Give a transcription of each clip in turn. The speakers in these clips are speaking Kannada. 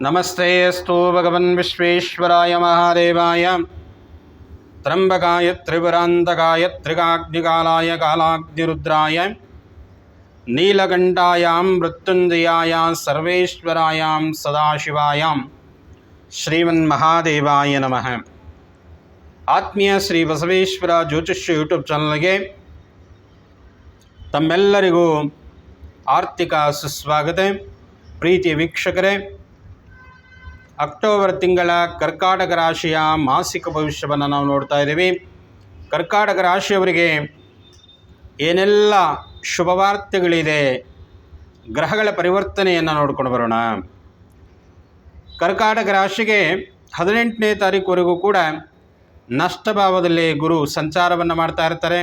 नमस्ते अस्तु भगवन् विश्वेश्वराय महादेवाय त्र्यम्बकाय त्रिपुरान्तकाय त्रिकाग्निकालाय कालाग्निरुद्राय नीलकण्ठायां मृत्युञ्जयाय सर्वेश्वरायां सदाशिवायां ಶ್ರೀಮನ್ಮಹಾದೇವಾಯ ನಮಃ ಆತ್ಮೀಯ ಶ್ರೀ ಬಸವೇಶ್ವರ ಜ್ಯೋತಿಷ್ಯ ಯೂಟ್ಯೂಬ್ ಚಾನಲ್ಗೆ ತಮ್ಮೆಲ್ಲರಿಗೂ ಆರ್ಥಿಕ ಸುಸ್ವಾಗತ ಪ್ರೀತಿಯ ವೀಕ್ಷಕರೇ ಅಕ್ಟೋಬರ್ ತಿಂಗಳ ಕರ್ಕಾಟಕ ರಾಶಿಯ ಮಾಸಿಕ ಭವಿಷ್ಯವನ್ನು ನಾವು ನೋಡ್ತಾ ಇದ್ದೀವಿ. ಕರ್ಕಾಟಕ ರಾಶಿಯವರಿಗೆ ಏನೆಲ್ಲ ಶುಭವಾರ್ತೆಗಳಿದೆ ಗ್ರಹಗಳ ಪರಿವರ್ತನೆಯನ್ನು ನೋಡ್ಕೊಂಡು ಬರೋಣ. ಕರ್ಕಾಟಕ ರಾಶಿಗೆ ಹದಿನೆಂಟನೇ ತಾರೀಕುವರೆಗೂ ಕೂಡ ನಷ್ಟಭಾವದಲ್ಲಿ ಗುರು ಸಂಚಾರವನ್ನು ಮಾಡ್ತಾ ಇರ್ತಾರೆ.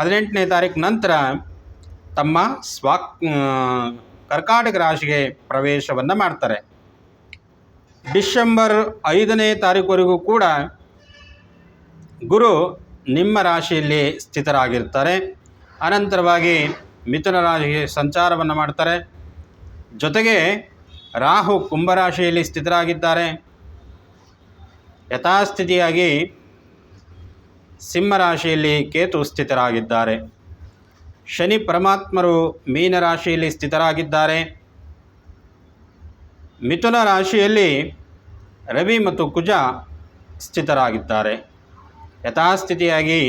ಹದಿನೆಂಟನೇ ತಾರೀಕು ನಂತರ ತಮ್ಮ ಸ್ವಾ ಕರ್ಕಾಟಕ ರಾಶಿಗೆ ಪ್ರವೇಶವನ್ನು ಮಾಡ್ತಾರೆ. ಡಿಸೆಂಬರ್ ಐದನೇ ತಾರೀಕುವರೆಗೂ ಕೂಡ ಗುರು ನಿಮ್ಮ ರಾಶಿಯಲ್ಲಿ ಸ್ಥಿತರಾಗಿರ್ತಾರೆ. ಅನಂತರವಾಗಿ ಮಿಥುನ ರಾಶಿಗೆ ಸಂಚಾರವನ್ನು ಮಾಡ್ತಾರೆ. ಜೊತೆಗೆ ರಾಹು ಕುಂಭರಾಶಿಯಲ್ಲಿ ಸ್ಥಿತರಾಗಿದ್ದಾರೆ. ಯಥಾಸ್ಥಿತಿಯಾಗಿ ಸಿಂಹರಾಶಿಯಲ್ಲಿ ಕೇತು ಸ್ಥಿತರಾಗಿದ್ದಾರೆ. ಶನಿ ಪರಮಾತ್ಮರು ಮೀನರಾಶಿಯಲ್ಲಿ ಸ್ಥಿತರಾಗಿದ್ದಾರೆ. ಮಿಥುನ ರಾಶಿಯಲ್ಲಿ ರವಿ ಮತ್ತು ಕುಜ ಸ್ಥಿತರಾಗಿದ್ದಾರೆ. ಯಥಾಸ್ಥಿತಿಯಾಗಿ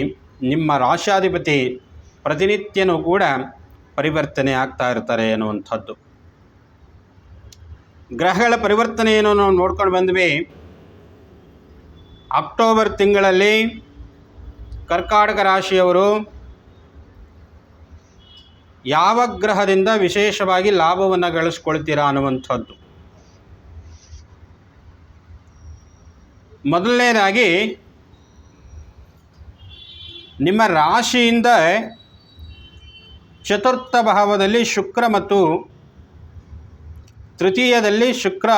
ನಿಮ್ಮ ರಾಶಾಧಿಪತಿ ಪ್ರತಿನಿತ್ಯನೂ ಕೂಡ ಪರಿವರ್ತನೆ ಆಗ್ತಾ ಇರ್ತಾರೆ ಅನ್ನುವಂಥದ್ದು ಗ್ರಹಗಳ ಪರಿವರ್ತನೆಯನ್ನು ನಾವು ನೋಡ್ಕೊಂಡು ಬಂದ್ವಿ. ಅಕ್ಟೋಬರ್ ತಿಂಗಳಲ್ಲಿ ಕರ್ಕಾಟಕ ರಾಶಿಯವರು ಯಾವ ಗ್ರಹದಿಂದ ವಿಶೇಷವಾಗಿ ಲಾಭವನ್ನು ಗಳಿಸ್ಕೊಳ್ತೀರಾ ಅನ್ನುವಂಥದ್ದು. ಮೊದಲನೇದಾಗಿ, ನಿಮ್ಮ ರಾಶಿಯಿಂದ ಚತುರ್ಥ ಭಾವದಲ್ಲಿ ಶುಕ್ರ ಮತ್ತು ತೃತೀಯದಲ್ಲಿ ಶುಕ್ರ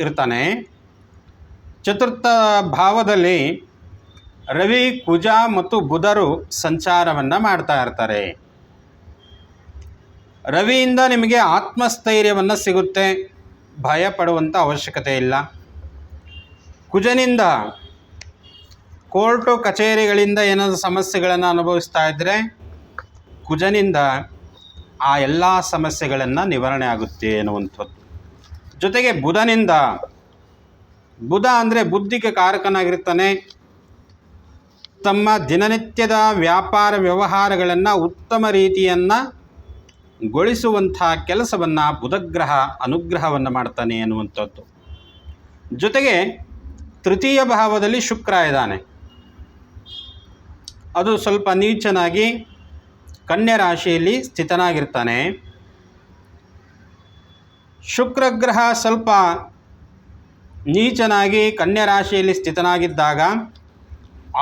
ಇರ್ತಾನೆ. ಚತುರ್ಥ ಭಾವದಲ್ಲಿ ರವಿ, ಕುಜ ಮತ್ತು ಬುಧರು ಸಂಚಾರವನ್ನು ಮಾಡ್ತಾ ಇರ್ತಾರೆ. ರವಿಯಿಂದ ನಿಮಗೆ ಆತ್ಮಸ್ಥೈರ್ಯವನ್ನು ಸಿಗುತ್ತೆ. ಭಯ ಪಡುವಂಥ ಅವಶ್ಯಕತೆ ಇಲ್ಲ. ಕುಜನಿಂದ ಕೋರ್ಟು ಕಚೇರಿಗಳಿಂದ ಏನಾದರೂ ಸಮಸ್ಯೆಗಳನ್ನು ಅನುಭವಿಸ್ತಾ ಇದ್ದರೆ ಕುಜನಿಂದ ಆ ಎಲ್ಲ ಸಮಸ್ಯೆಗಳನ್ನು ನಿವಾರಣೆ ಆಗುತ್ತೆ ಅನ್ನುವಂಥದ್ದು ಜೊತೆಗೆ ಬುಧನಿಂದ, ಬುಧ ಅಂದರೆ ಬುದ್ಧಿಗೆ ಕಾರಕನಾಗಿರ್ತಾನೆ. ತಮ್ಮ ದಿನನಿತ್ಯದ ವ್ಯಾಪಾರ ವ್ಯವಹಾರಗಳನ್ನು ಉತ್ತಮ ರೀತಿಯನ್ನು ಗೊಳಿಸುವಂಥ ಕೆಲಸವನ್ನು ಬುಧಗ್ರಹ ಅನುಗ್ರಹವನ್ನು ಮಾಡ್ತಾನೆ ಅನ್ನುವಂಥದ್ದು ಜೊತೆಗೆ ತೃತೀಯ ಭಾವದಲ್ಲಿ ಶುಕ್ರ ಇದ್ದಾನೆ. ಅದು ಸ್ವಲ್ಪ ನೀಚನಾಗಿ ಕನ್ಯಾ ರಾಶಿಯಲ್ಲಿ ಸ್ಥಿತನಾಗಿರ್ತಾನೆ. ಶುಕ್ರಗ್ರಹ ಸ್ವಲ್ಪ ನೀಚನಾಗಿ ಕನ್ಯಾ ರಾಶಿಯಲ್ಲಿ ಸ್ಥಿತನಾಗಿದ್ದಾಗ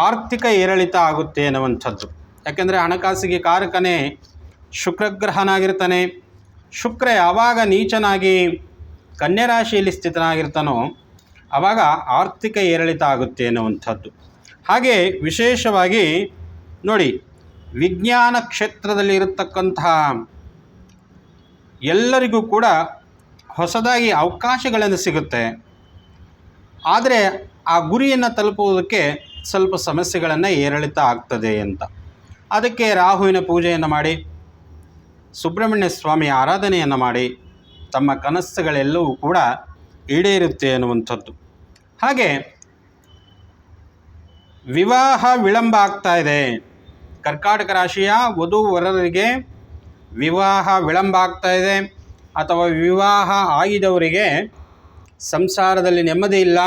ಆರ್ಥಿಕ ಏರಿಳಿತ ಆಗುತ್ತೆ ಅನ್ನುವಂಥದ್ದು ಯಾಕೆಂದರೆ ಹಣಕಾಸಿಗೆ ಕಾರಕನೇ ಶುಕ್ರಗ್ರಹನಾಗಿರ್ತಾನೆ ಶುಕ್ರ ಯಾವಾಗ ನೀಚನಾಗಿ ಕನ್ಯರಾಶಿಯಲ್ಲಿ ಸ್ಥಿತನಾಗಿರ್ತಾನೋ ಆವಾಗ ಆರ್ಥಿಕ ಏರಿಳಿತ ಆಗುತ್ತೆ ಅನ್ನುವಂಥದ್ದು ಹಾಗೆ ವಿಶೇಷವಾಗಿ ನೋಡಿ, ವಿಜ್ಞಾನ ಕ್ಷೇತ್ರದಲ್ಲಿ ಇರತಕ್ಕಂತಹ ಎಲ್ಲರಿಗೂ ಕೂಡ ಹೊಸದಾಗಿ ಅವಕಾಶಗಳನ್ನು ಸಿಗುತ್ತೆ. ಆದರೆ ಆ ಗುರಿಯನ್ನು ತಲುಪುವುದಕ್ಕೆ ಸ್ವಲ್ಪ ಸಮಸ್ಯೆಗಳನ್ನು ಏರಿಳಿತ ಆಗ್ತದೆ ಅಂತ. ಅದಕ್ಕೆ ರಾಹುವಿನ ಪೂಜೆಯನ್ನು ಮಾಡಿ, ಸುಬ್ರಹ್ಮಣ್ಯ ಸ್ವಾಮಿ ಆರಾಧನೆಯನ್ನು ಮಾಡಿ, ತಮ್ಮ ಕನಸುಗಳೆಲ್ಲವೂ ಕೂಡ ಈಡೇರುತ್ತೆ ಅನ್ನುವಂಥದ್ದು. ಹಾಗೆ ವಿವಾಹ ವಿಳಂಬ ಆಗ್ತಾ ಇದೆ. ಕರ್ಕಾಟಕ ರಾಶಿಯ ವಧು ವರರಿಗೆ ವಿವಾಹ ವಿಳಂಬ ಆಗ್ತಾ ಇದೆ. ಅಥವಾ ವಿವಾಹ ಆಗಿದವರಿಗೆ ಸಂಸಾರದಲ್ಲಿ ನೆಮ್ಮದಿ ಇಲ್ಲ.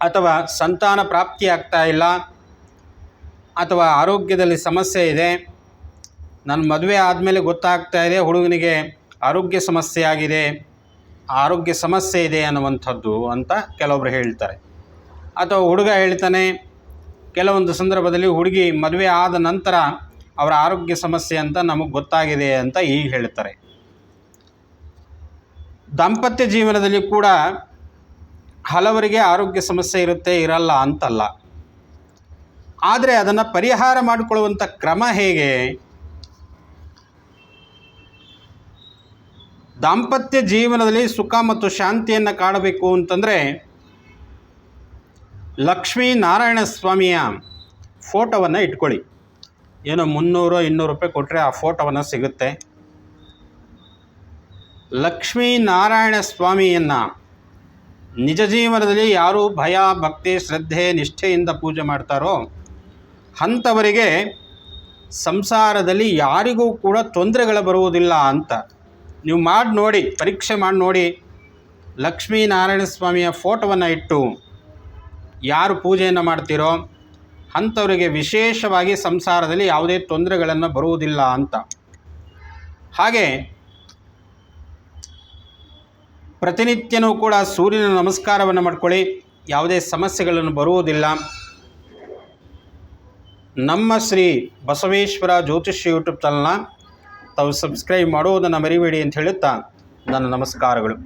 ಅಥವಾ ಸಂತಾನ ಪ್ರಾಪ್ತಿ ಆಗ್ತಾ ಇಲ್ಲ. ಅಥವಾ ಆರೋಗ್ಯದಲ್ಲಿ ಸಮಸ್ಯೆ ಇದೆ. ನನ್ನ ಮದುವೆ ಆದಮೇಲೆ ಗೊತ್ತಾಗ್ತಾ ಇದೆ. ಹುಡುಗನಿಗೆ ಆರೋಗ್ಯ ಸಮಸ್ಯೆ ಆಗಿದೆ. ಆರೋಗ್ಯ ಸಮಸ್ಯೆ ಇದೆ ಅನ್ನುವಂಥದ್ದು ಅಂತ ಕೆಲವೊಬ್ಬರು ಹೇಳ್ತಾರೆ. ಅಥವಾ ಹುಡುಗ ಹೇಳ್ತಾನೆ, ಕೆಲವೊಂದು ಸಂದರ್ಭದಲ್ಲಿ ಹುಡುಗಿ ಮದುವೆ ಆದ ನಂತರ ಅವರ ಆರೋಗ್ಯ ಸಮಸ್ಯೆ ಅಂತ ನಮಗೆ ಗೊತ್ತಾಗಿದೆ ಅಂತ ಈಗ ಹೇಳ್ತಾರೆ. ದಾಂಪತ್ಯ ಜೀವನದಲ್ಲಿ ಕೂಡ ಹಲವರಿಗೆ ಆರೋಗ್ಯ ಸಮಸ್ಯೆ ಇರುತ್ತೆ, ಇರಲ್ಲ ಅಂತಲ್ಲ. ಆದರೆ ಅದನ್ನು ಪರಿಹಾರ ಮಾಡಿಕೊಳ್ಳುವಂಥ ಕ್ರಮ ಹೇಗೆ? ದಾಂಪತ್ಯ ಜೀವನದಲ್ಲಿ ಸುಖ ಮತ್ತು ಶಾಂತಿಯನ್ನು ಕಾಣಬೇಕು ಅಂತಂದರೆ ಲಕ್ಷ್ಮೀ ನಾರಾಯಣ ಸ್ವಾಮಿಯ ಫೋಟೋವನ್ನು ಇಟ್ಕೊಳ್ಳಿ. ಏನೋ ಮುನ್ನೂರು, ಇನ್ನೂರು ರೂಪಾಯಿ ಕೊಟ್ಟರೆ ಆ ಫೋಟೋವನ್ನು ಸಿಗುತ್ತೆ. ಲಕ್ಷ್ಮೀ ನಾರಾಯಣ ಸ್ವಾಮಿಯನ್ನು ನಿಜ ಜೀವನದಲ್ಲಿ ಯಾರು ಭಯ, ಭಕ್ತಿ, ಶ್ರದ್ಧೆ, ನಿಷ್ಠೆಯಿಂದ ಪೂಜೆ ಮಾಡ್ತಾರೋ ಅಂಥವರಿಗೆ ಸಂಸಾರದಲ್ಲಿ ಯಾರಿಗೂ ಕೂಡ ತೊಂದರೆಗಳು ಬರುವುದಿಲ್ಲ ಅಂತ. ನೀವು ಮಾಡಿ ನೋಡಿ, ಪರೀಕ್ಷೆ ಮಾಡಿ ನೋಡಿ, ಲಕ್ಷ್ಮೀನಾರಾಯಣ ಸ್ವಾಮಿಯ ಫೋಟೋವನ್ನು ಇಟ್ಟು ಯಾರು ಪೂಜೆಯನ್ನು ಮಾಡ್ತೀರೋ ಅಂಥವರಿಗೆ ವಿಶೇಷವಾಗಿ ಸಂಸಾರದಲ್ಲಿ ಯಾವುದೇ ತೊಂದರೆಗಳನ್ನು ಬರುವುದಿಲ್ಲ ಅಂತ. ಹಾಗೆ ಪ್ರತಿನಿತ್ಯನೂ ಕೂಡ ಸೂರ್ಯನ ನಮಸ್ಕಾರವನ್ನು ಮಾಡ್ಕೊಳ್ಳಿ, ಯಾವುದೇ ಸಮಸ್ಯೆಗಳನ್ನು ಬರುವುದಿಲ್ಲ. ನಮ್ಮ ಶ್ರೀ ಬಸವೇಶ್ವರ ಜ್ಯೋತಿಷ್ಯ ಯೂಟ್ಯೂಬ್ ಚಾನಲ್ನ ತಾವು ಸಬ್ಸ್ಕ್ರೈಬ್ ಮಾಡುವುದನ್ನು ಮರಿಬೇಡಿ ಅಂತ ಹೇಳುತ್ತಾ ನನ್ನ ನಮಸ್ಕಾರಗಳು.